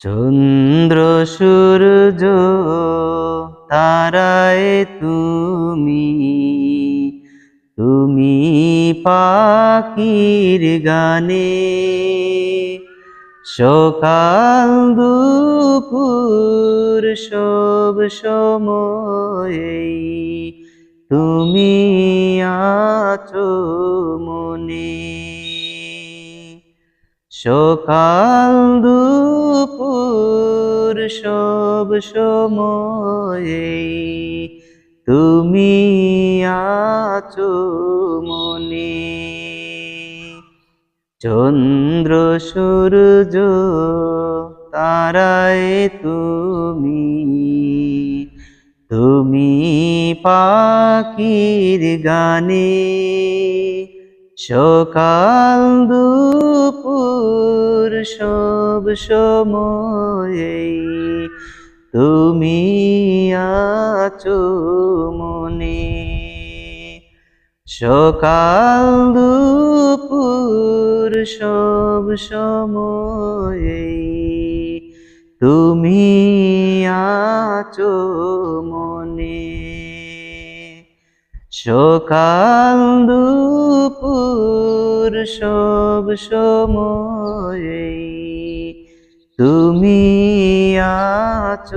চন্দ্র সূর্য তারায় তুমি। তুমি পাখির গানে সকাল দুপুর সব সময়ে তুমি আছো মনে। সকাল দুপুর সব সময়ে তুমি আছো মনে। চন্দ্র, সূর্য, তারায় তুমি। তুমি পাখির গানে। সকাল দুপুর সব সময়ে তুমি আছো মনে। সকাল, দুপুর সব সময়ে তুমি আছো মনে। সকাল, দুপুর সব সময়ে তুমি আছো